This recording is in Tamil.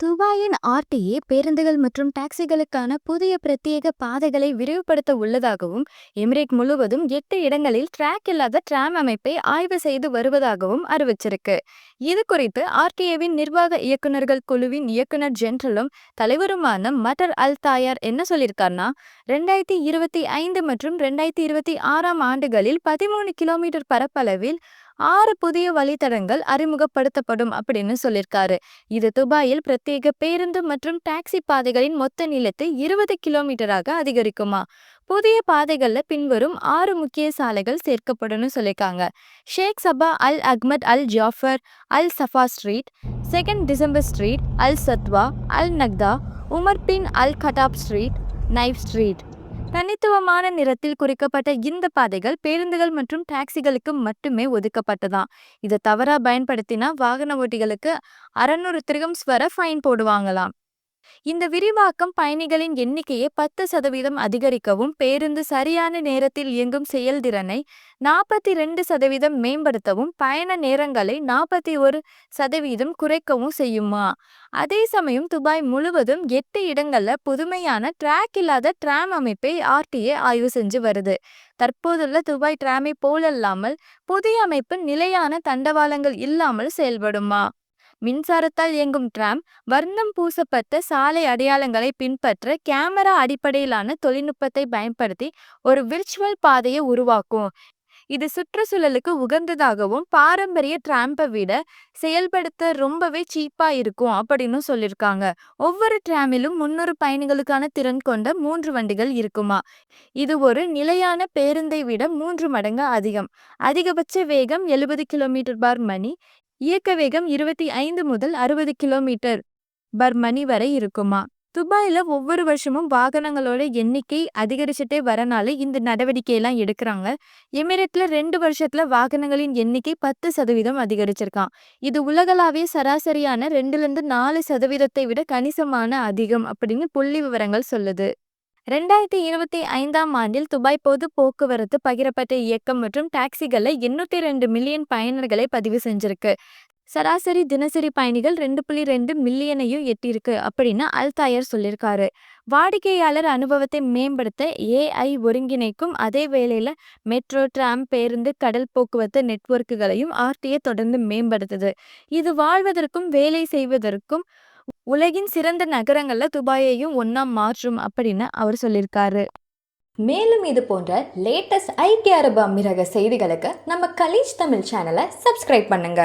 துபாயின் ஆர்டிஏ பேருந்துகள் மற்றும் டாக்ஸிகளுக்கான புதிய பிரத்யேக பாதைகளை விரிவுபடுத்த உள்ளதாகவும் எமிரேட் முழுவதும் எட்டு இடங்களில் டிராக் இல்லாத டிராம் அமைப்பை ஆய்வு செய்து வருவதாகவும் அறிவிச்சிருக்கு. இது குறித்து ஆர்டிஏவின் நிர்வாக இயக்குநர்கள் குழுவின் இயக்குனர் ஜெனரலும் தலைவருமான மட்டர் அல் தாயார் என்ன சொல்லியிருக்காருன்னா ரெண்டாயிரத்தி இருபத்தி ஐந்து மற்றும் ரெண்டாயிரத்தி இருபத்தி ஆறாம் ஆண்டுகளில் பதிமூணு கிலோமீட்டர் பரப்பளவில் ஆறு புதிய வழித்தடங்கள் அறிமுகப்படுத்தப்படும் அப்படின்னு சொல்லியிருக்காரு இது துபாயில் பிரத்யேக பேருந்து மற்றும் டாக்ஸி பாதைகளின் மொத்த நீளத்தை இருபது கிலோமீட்டராக அதிகரிக்குமா? புதிய பாதைகளில் பின்வரும் ஆறு முக்கிய சாலைகள் சேர்க்கப்படும் சொல்லியிருக்காங்க Sheikh Sabah Al Ahmad Al Jaber Al Safa Street Second December Street Al Satwa Al Nahda Umar bin Al Khattab Street Naif Street. தனித்துவமான நிறத்தில் குறிக்கப்பட்ட இந்த பாதைகள் பேருந்துகள் மற்றும் டாக்ஸிகளுக்கு மட்டுமே ஒதுக்கப்பட்டதாம். இதை தவறா பயன்படுத்தினா வாகன ஓட்டிகளுக்கு அறநூறு திருகம்ஸ் வர ஃபைன் போடுவாங்களாம். இந்த விரிவாக்கம் பயணிகளின் எண்ணிக்கையை பத்து சதவீதம் அதிகரிக்கவும் பேருந்து சரியான நேரத்தில் இயங்கும் செயல்திறனை நாற்பத்தி ரெண்டு சதவீதம் மேம்படுத்தவும் பயண நேரங்களை நாற்பத்தி ஒரு சதவீதம் குறைக்கவும் செய்யுமா? அதே சமயம் துபாய் முழுவதும் எட்டு இடங்கள்ல புதுமையான ட்ராக் இல்லாத டிராம் அமைப்பை ஆர்டிஏ ஆய்வு செஞ்சு வருது. தற்போதுள்ள துபாய் டிராமை போலல்லாமல் புதிய அமைப்பு நிலையான தண்டவாளங்கள் இல்லாமல் செயல்படுமா? மின்சாரத்தால் இயங்கும் டிராம் வர்ணம் பூசப்பட்ட சாலை அடையாளங்களை பின்பற்ற கேமரா அடிப்படையிலான தொழில்நுட்பத்தை பயன்படுத்தி ஒரு விர்ச்சுவல் பாதையை உருவாக்கும். இது சுற்றுச்சூழலுக்கு உகந்ததாகவும் பாரம்பரிய டிராம்பை விட செயல்படுத்த ரொம்பவே சீப்பா இருக்கும் அப்படின்னு சொல்லியிருக்காங்க. ஒவ்வொரு டிராமிலும் முன்னூறு பயணிகளுக்கான திறன் கொண்ட மூன்று வண்டிகள் இருக்குமா? இது ஒரு நிலையான பேருந்தை விட மூன்று மடங்கு அதிகம். அதிகபட்ச வேகம் எழுபது கிலோமீட்டர் பார் மணி இயக்க வேகம் இருபத்தி ஐந்து முதல் அறுபது கிலோமீட்டர் பர் மணி வரை இருக்குமா? துபாயில ஒவ்வொரு வருஷமும் வாகனங்களோட எண்ணிக்கை அதிகரிச்சுட்டே வரனால இந்த நடவடிக்கையெல்லாம் எடுக்கிறாங்க. எமிரேட்ல ரெண்டு வருஷத்துல வாகனங்களின் எண்ணிக்கை பத்து சதவீதம் அதிகரிச்சிருக்கான் இது உலகளாவிய சராசரியான ரெண்டுல இருந்து நாலு சதவீதத்தை விட கணிசமான அதிகம் அப்படின்னு புள்ளி விவரங்கள் சொல்லுது. ரெண்டாயிரத்தி இருபத்தி ஐந்தாம் ஆண்டில் துபாய் பொது போக்குவரத்து பகிரப்பட்ட இயக்கம் மற்றும் டாக்ஸிகளை எண்ணூத்தி ரெண்டு மில்லியன் பயனர்களை பதிவு செஞ்சிருக்கு. சராசரி தினசரி பயணிகள் ரெண்டு புள்ளி ரெண்டு மில்லியனையும் எட்டியிருக்கு அப்படின்னு அல்தாயர் சொல்லியிருக்காரு. வாடிக்கையாளர் அனுபவத்தை மேம்படுத்த ஏஐ ஒருங்கிணைக்கும் அதே வேளையில மெட்ரோ டிராம் பேருந்து கடல் போக்குவரத்து நெட்வொர்க்குகளையும் ஆர்டிஏ தொடர்ந்து மேம்படுத்துது. இது வாழ்வதற்கும் வேலை செய்வதற்கும் உலகின் சிறந்த நகரங்கள்ல துபாயையும் ஒன்னா மாற்றும் அப்படின்னு அவர் சொல்லியிருக்காரு. மேலும் இது போன்ற லேட்டஸ்ட் ஐக்கிய அரபு அமீரக செய்திகளுக்கு நம்ம கலீஜ் தமிழ் சேனலை சப்ஸ்கிரைப் பண்ணுங்க.